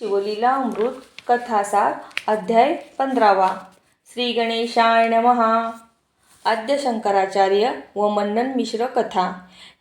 शिवलीला अमृत कथासार अध्याय पंधरावा. श्री गणेशाय नमहा. आद्य शंकराचार्य व मन्नन मिश्र कथा.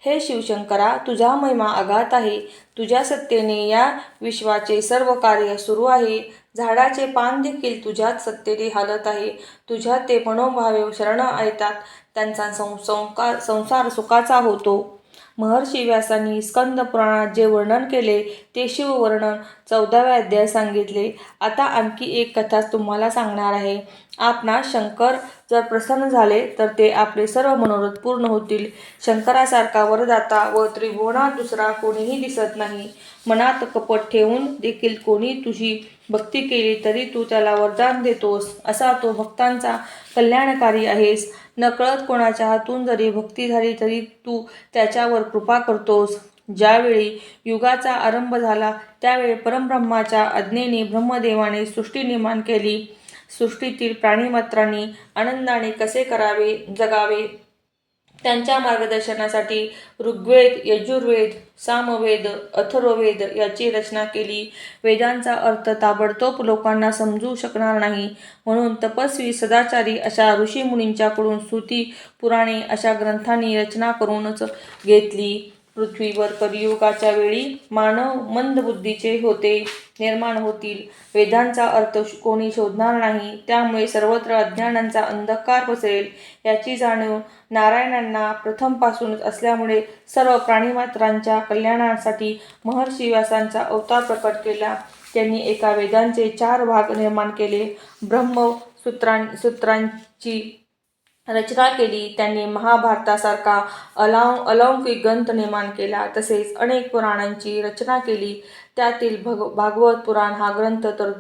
हे शिवशंकरा तुझा महिमा आघात आहे. तुझ्या सत्तेने या विश्वाचे सर्व कार्य सुरू आहे. झाडाचे पान देखील तुझ्याच सत्तेने हालत आहे. तुझ्यात ते मनोभावे शरण येतात. त्यांचा सं संकार संसार सुखाचा होतो. महर्षी व्यासांनी स्कंद पुराणात जे वर्णन केले ते शिववर्णन चौदाव्या अध्याय सांगितले. आता आणखी एक कथा तुम्हाला सांगणार आहे. आपणास शंकर जर प्रसन्न झाले तर ते आपले सर्व मनोरथ पूर्ण होतील. शंकरासारखा वरदाता व त्रिभुवनात दुसरा कोणीही दिसत नाही. मनात कपट ठेवून देखील कोणी तुझी भक्ती केली तरी तू त्याला वरदान देतोस असा तो भक्तांचा कल्याणकारी आहेस. नकळत कोणाच्या हातून जरी भक्ती झाली तरी तू त्याच्यावर कृपा करतोस. ज्यावेळी युगाचा आरंभ झाला त्यावेळी परमब्रह्माच्या आज्ञेने ब्रह्मदेवाने सृष्टी निर्माण केली. सृष्टीतील प्राणीमात्रांनी आनंदाने कसे करावे जगावे? त्यांच्या मार्गदर्शनासाठी ऋग्वेद यजुर्वेद सामवेद अथर्ववेद याची रचना केली. वेदांचा अर्थ ताबडतोब लोकांना समजू शकणार नाही. म्हणून तपस्वी सदाचारी अशा ऋषीमुनींच्याकडून स्तुती पुराणे अशा ग्रंथांनी रचना करूनच घेतली. पृथ्वीवर कलियुगाच्या वेळी मानव मंदबुद्धीचे होते निर्माण होतील. वेदांचा अर्थ श- कोणी शोधणार नाही त्यामुळे सर्वत्र अज्ञानांचा अंधकार पसरेल. याची जाणीव नारायणांना प्रथमपासूनच असल्यामुळे सर्व प्राणीमात्रांच्या कल्याणासाठी महर्षी व्यासांचा अवतार प्रकट केला. त्यांनी एका वेदांचे चार भाग निर्माण केले. ब्रह्मसूत्रां सूत्रांची रचना केली त्यांनी महाभारतासारखा अलाव अलौकिक ग्रंथ निर्माण केला तसेच अनेक पुराणांची रचना केली. त्यातील भग भागवत पुराण हा ग्रंथ तर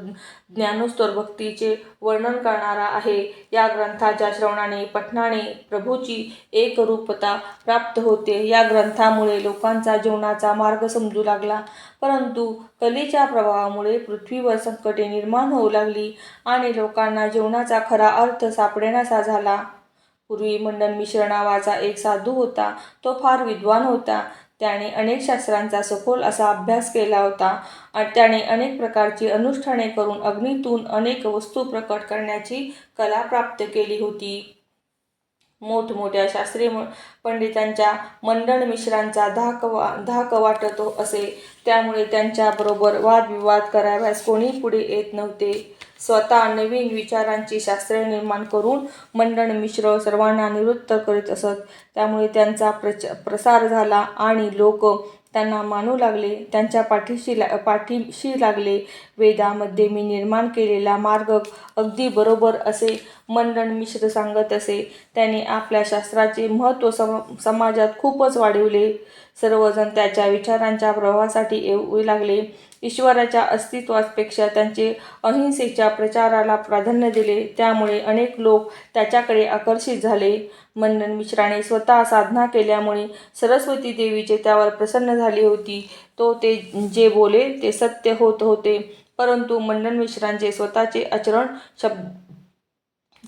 ज्ञानोत्तर भक्तीचे वर्णन करणारा आहे. या ग्रंथाच्या श्रवणाने पठणाने प्रभूची एकरूपता प्राप्त होते. या ग्रंथामुळे लोकांचा जीवनाचा मार्ग समजू लागला. परंतु कलेच्या प्रभावामुळे पृथ्वीवर संकटे निर्माण होऊ लागली आणि लोकांना जीवनाचा खरा अर्थ सापडेनासा झाला. पूर्वी मंडन मिश्र नावाचा एक साधू होता तो फार विद्वान होता. त्याने अनेक शास्त्रांचा सखोल असा अभ्यास केला होता आणि त्याने अनेक प्रकारची अनुष्ठाने करून अग्नीतून अनेक वस्तू प्रकट करण्याची कला प्राप्त केली होती. मोठमोठ्या शास्त्रीय म- पंडितांच्या मंडण मिश्रांचा धाक वा धाक वाटतो असे. त्यामुळे त्यांच्याबरोबर वादविवाद कराव्यास कोणी पुढे येत नव्हते. स्वतः नवीन विचारांची शास्त्रे निर्माण करून मंडण मिश्र सर्वांना निवृत्त करीत असत. त्यामुळे त्यांचा प्रच प्रसार झाला आणि लोक त्यांना मानू लागले. त्यांच्या पाठीशी ला पाठीशी लागले. वेदामध्ये मी निर्माण केलेला मार्ग अगदी बरोबर असे मंडण मिश्र सांगत असे. त्याने आपल्या शास्त्राचे महत्त्व सम समाजात खूपच वाढविले. सर्वजण त्याच्या विचारांच्या प्रवाहासाठी येऊ लागले. ईश्वराच्या अस्तित्वापेक्षा त्यांचे अहिंसेच्या प्रचाराला प्राधान्य दिले. त्यामुळे अनेक लोक त्याच्याकडे आकर्षित झाले. मंडन मिश्राने स्वतः साधना केल्यामुळे सरस्वती देवीचे त्यावर प्रसन्न झाली होती. तो ते जे बोले ते सत्य होत होते. परंतु मंडन मिश्रांचे स्वतःचे आचरण शब्द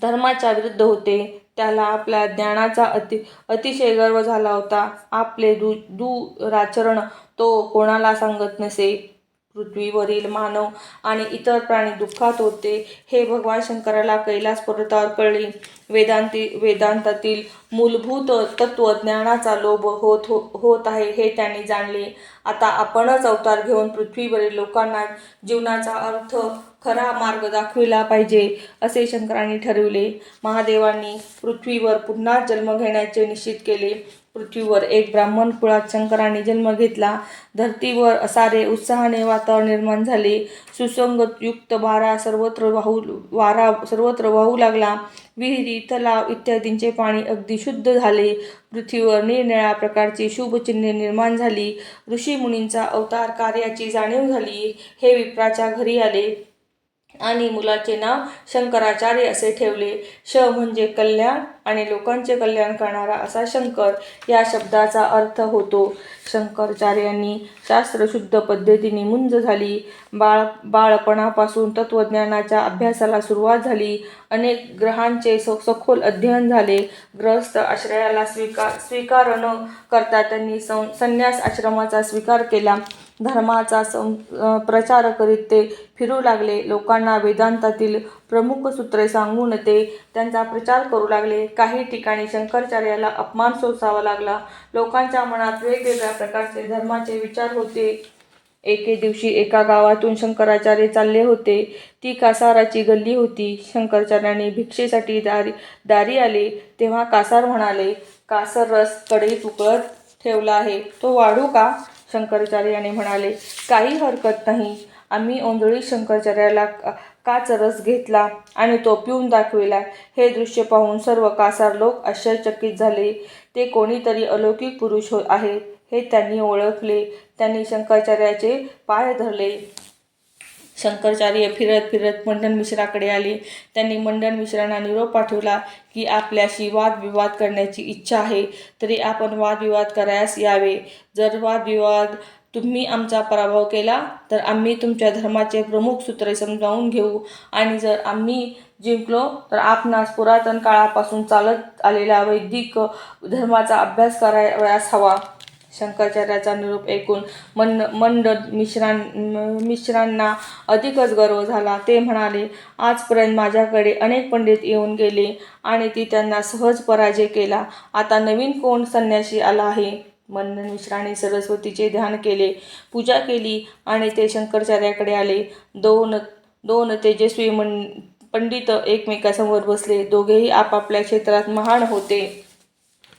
धर्माच्या विरुद्ध होते. त्याला आपल्या ज्ञानाचा अति अतिशय गर्व झाला होता. आपले दु दुराचरण तो कोणाला सांगत नसे? पृथ्वीवरील मानव आणि इतर प्राणी दुःखात होते. हे भगवान शंकराला कैलास पर्वतावर कळले. वेदांती वेदांतातील मूलभूत तत्त्वज्ञानाचा लोभ होत हो होत आहे हे त्यांनी जाणले. आता आपणच अवतार घेऊन पृथ्वीवरील लोकांना जीवनाचा अर्थ खरा मार्ग दाखविला पाहिजे असे शंकरांनी ठरविले. महादेवांनी पृथ्वीवर पुन्हा जन्म घेण्याचे निश्चित केले. पृथ्वीवर एक ब्राह्मण कुळात शंकरांनी जन्म घेतला. धरतीवर सारे उत्साहाने वातावरण निर्माण झाले. सुसंगत युक्त वारा सर्वत्र वाहू वारा सर्वत्र वाहू लागला. विहिरी तलाव इत्यादींचे पाणी अगदी शुद्ध झाले. पृथ्वीवर निरनिळ्या प्रकारची शुभचिन्हे निर्माण झाली. ऋषीमुनींचा अवतार कार्याची जाणीव झाली. हे विप्राच्या घरी आले. आणि मुलाचे नाव शंकराचार्य असे ठेवले. श म्हणजे कल्याण आणि लोकांचे कल्याण करणारा असा शंकर या शब्दाचा अर्थ होतो. शंकराचार्यांनी शास्त्रशुद्ध पद्धतीने मुंज झाली. बाळ बाळपणापासून तत्त्वज्ञानाच्या अभ्यासाला सुरुवात झाली. अनेक ग्रहांचे स सखोल अध्ययन झाले. ग्रहस्थ आश्रयाला स्वीकार स्वीकार न करता त्यांनी सं संन्यास आश्रमाचा स्वीकार केला. धर्माचा सं प्रचार करीत ते फिरू लागले. लोकांना वेदांतातील प्रमुख सूत्रे सांगून ते त्यांचा प्रचार करू लागले. काही ठिकाणी शंकराचार्याला अपमान सोसावा लागला. लोकांच्या मनात वेगवेगळ्या प्रकारचे धर्माचे विचार होते. एके दिवशी एका गावातून शंकराचार्य चालले होते. ती कासाराची गल्ली होती. शंकराचार्याने भिक्षेसाठी दारी दारी आले. तेव्हा कासार म्हणाले कासर रस कढईत उकळत ठेवला आहे. तो वाढू का? शंकराचार्याने म्हणाले काही हरकत नाही. आम्ही ओंधळी शंकराचार्याला का- काच रस घेतला आणि तो पिऊन दाखविला. हे दृश्य पाहून सर्व कासार लोक आश्चर्यचकित झाले. ते कोणीतरी अलौकिक पुरुष हो आहे हे त्यांनी ओळखले. त्यांनी शंकराचार्याचे पाय धरले. शंकराचार्य फिरत फिरत मंडन मिश्राकडे आले. त्यांनी मंडन मिश्रांना निरोप पाठवला की आपल्याशी वादविवाद करण्याची इच्छा आहे तरी आपण वादविवाद करायस यावे. जर वादविवाद तुम्ही आमचा पराभव केला तर आम्ही तुमच्या धर्माचे प्रमुख सूत्रे समजावून घेऊ. आणि जर आम्ही जिंकलो तर आपणास पुरातन काळापासून चालत आलेला वैदिक धर्माचा अभ्यास करावयास हवा. शंकराचार्याचा निरूप ऐकून मन मंड मिश्रां मिश्रांना अधिकच गर्व झाला. ते म्हणाले आजपर्यंत माझ्याकडे अनेक पंडित येऊन गेले आणि ती त्यांना सहज पराजय केला. आता नवीन कोण संन्याशी आला आहे? मंडन मिश्राने सरस्वतीचे ध्यान केले पूजा केली आणि ते शंकराचार्याकडे आले. दोन दोन तेजस्वी मन पंडित एकमेकासमोर बसले. दोघेही आपापल्या क्षेत्रात महान होते.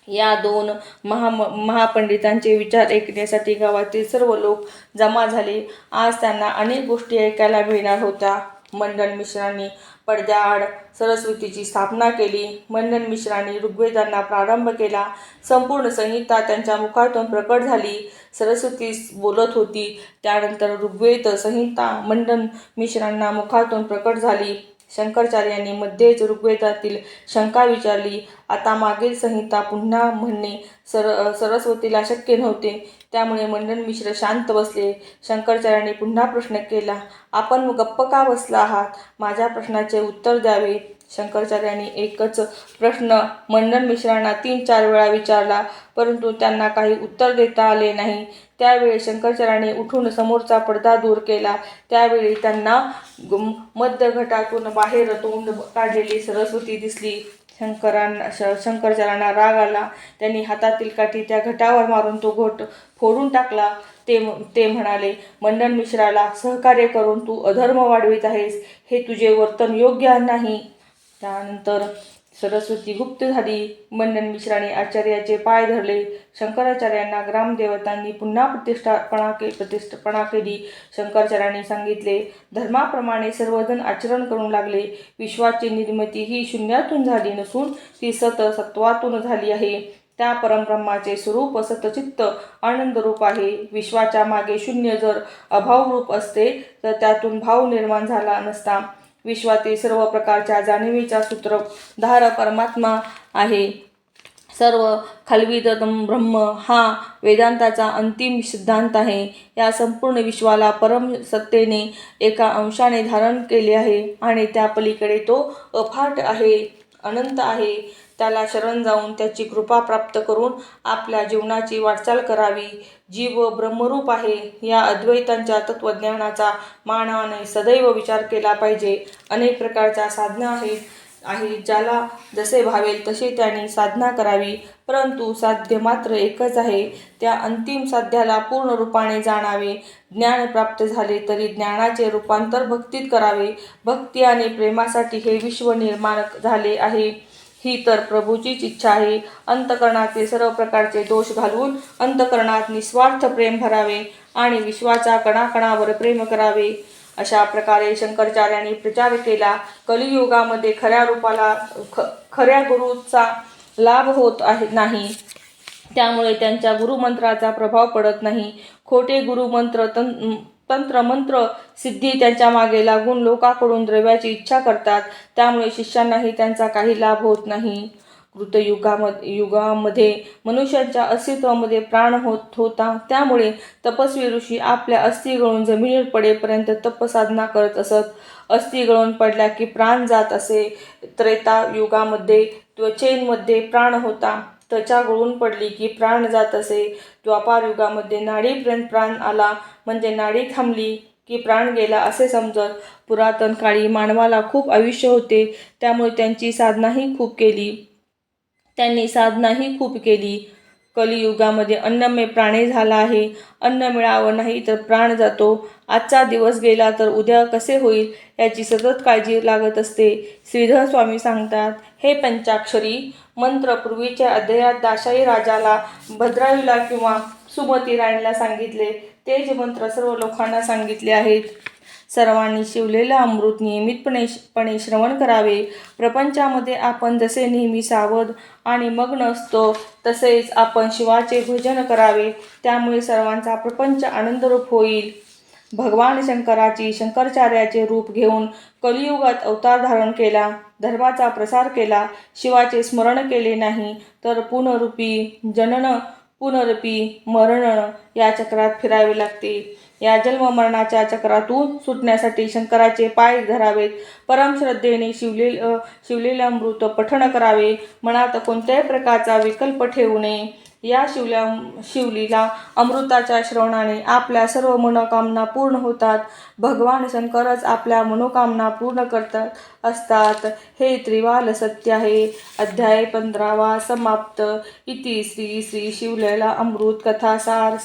या दोन महा महापंडितांचे विचार ऐकण्यासाठी गावातील सर्व लोक जमा झाले. आज त्यांना अनेक गोष्टी ऐकायला मिळणार होत्या. मंडन मिश्रांनी पडद्याआड सरस्वतीची स्थापना केली. मंडन मिश्रांनी ऋग्वेदांना प्रारंभ केला. संपूर्ण संहिता त्यांच्या मुखातून प्रकट झाली. सरस्वती बोलत होती. त्यानंतर ऋग्वेद संहिता मंडन मिश्रांना मुखातून प्रकट झाली. शंकराचार्यांनी मध्येच ऋग्वेदातील शंका विचारली. आता मागील संहिता पुन्हा म्हणणे सर सरस्वतीला शक्य नव्हते. त्यामुळे मंडन मिश्र शांत बसले. शंकराचार्यांनी पुन्हा प्रश्न केला आपण गप्प का बसला आहात? माझ्या प्रश्नाचे उत्तर द्यावे. शंकराचार्यांनी एकच प्रश्न मंडन मिश्रांना तीन चार वेळा विचारला परंतु त्यांना काही उत्तर देता आले नाही. त्यावेळी शंकराचार्याने उठून समोरचा पडदा दूर केला. त्यावेळी त्यांना मध्य घटातून बाहेर तोंड काढलेली सरस्वती दिसली. शंकरांना श शंकराचार्यांना राग आला. त्यांनी हातातील काठी त्या घटावर मारून तो घोट फोडून टाकला. ते ते म्हणाले मंडन मिश्राला सहकार्य करून तू अधर्म वाढवित आहेस. हे तुझे वर्तन योग्य नाही. त्यानंतर सरस्वती गुप्त झाली मंडन मिश्राने आचार्याचे पाय धरले. शंकराचार्यांना ग्रामदेवतांनी पुन्हा प्रतिष्ठापणा के प्रतिष्ठापणा केली. शंकराचार्यांनी सांगितले धर्माप्रमाणे सर्वजण आचरण करू लागले. विश्वाची निर्मिती ही शून्यातून झाली नसून ती सत सत्वातून झाली आहे. त्या परमब्रह्माचे स्वरूप सतचित्त आनंदरूप आहे. विश्वाच्या मागे शून्य जर अभावरूप असते तर त्यातून भाव निर्माण झाला नसता. विश्वातील सर्व प्रकारच्या जाणीवेचा सूत्रधार परमात्मा आहे. सर्व खालवीतम ब्रह्म हा वेदांताचा अंतिम सिद्धांत आहे. या संपूर्ण विश्वाला परम सत्तेने एका अंशाने धारण केले आहे आणि त्या पलीकडे तो अफाट आहे अनंत आहे. त्याला शरण जाऊन त्याची कृपा प्राप्त करून आपल्या जीवनाची वाटचाल करावी. जीव ब्रह्मरूप आहे. या अद्वैतांच्या तत्त्वज्ञानाचा मानवाने सदैव विचार केला पाहिजे. अनेक प्रकारच्या साधना आहेत आहे ज्याला जसे भावेल तशी त्याने साधना करावी. परंतु साध्य मात्र एकच आहे. त्या अंतिम साध्याला पूर्ण रूपाने जाणावे. ज्ञान प्राप्त झाले तरी ज्ञानाचे रूपांतर भक्तीत करावे. भक्ती आणि प्रेमासाठी हे विश्व निर्माण झाले आहे. ही तर प्रभूचीच इच्छा आहे. अंतकरणाचे सर्व प्रकारचे दोष घालवून अंतकरणात निस्वार्थ प्रेम भरावे आणि विश्वाच्या कणाकणावर प्रेम करावे. अशा प्रकारे शंकराचार्यांनी प्रचार केला. कलियुगामध्ये खऱ्या रूपाला ख खऱ्या गुरुचा लाभ होत आहे नाही. त्यामुळे त्यांच्या गुरुमंत्राचा प्रभाव पडत नाही. खोटे गुरुमंत्र तं तंत्रमंत्र सिद्धी त्यांच्या मागे लागून लोकांकडून द्रव्याची इच्छा करतात. त्यामुळे शिष्यांनाही त्यांचा काही लाभ होत नाही. कृतयुगामध्ये युगामध्ये मनुष्यांच्या अस्तित्वामध्ये प्राण होत होता. त्यामुळे तपस्वी ऋषी आपल्या अस्थी गळून जमिनीवर पडेपर्यंत तपसाधना करत असत. अस्थी गळून पडल्या की प्राण जात असे. त्रेता युगामध्ये त्वचेंमध्ये प्राण होता. त्वचा गळून पडली की प्राण जात असे. द्वापार युगामध्ये नाडीपर्यंत प्राण आला म्हणजे नाडी थांबली की प्राण गेला असे समजत. पुरातन काळी मानवाला खूप आयुष्य होते त्यामुळे त्यांची साधनाही खूप केली. त्यांनी साधनाही खूप केली. कलियुगामध्ये अन्नमय प्राणी झाला आहे. अन्न मिळावं नाही तर प्राण जातो. आजचा दिवस गेला तर उद्या कसे होईल याची सतत काळजी लागत असते. श्रीधर स्वामी सांगतात हे पंचाक्षरी मंत्र पूर्वीच्या अध्यायात दाशाई राजाला भद्रायूला किंवा सुमती राणीला सांगितले. तेच मंत्र सर्व लोकांना सांगितले आहेत. सर्वांनी शिवलेलं अमृत नियमितपणे पणे श्रवण करावे. प्रपंचामध्ये आपण जसे नेहमी सावध आणि मग्न असतो तसेच आपण शिवाचे भजन करावे. त्यामुळे सर्वांचा प्रपंच आनंदरूप होईल. भगवान शंकराची शंकराचार्याचे रूप घेऊन कलियुगात अवतार धारण केला धर्माचा प्रसार केला शिवाचे स्मरण केले नाही तर पुनरूपी जनन पुनरपी मरण या चक्रात फिरावे लागते. या जन्म मरणाच्या चक्रातून सुटण्यासाठी शंकराचे पाय धरावेत. परमश्रद्धेने शिवले शिवलेलं अमृत पठण करावे. मनात कोणत्याही प्रकारचा विकल्प ठेवू नये. या शिवल्या शिवलीला अमृताच्या श्रवणाने आपल्या सर्व मनोकामना पूर्ण होतात. भगवान शंकरच आपल्या मनोकामना पूर्ण करतात असतात. हे त्रिवाल सत्य आहे. अध्याय पंधरावा समाप्त. इति श्री श्री शिवलेला अमृत कथासार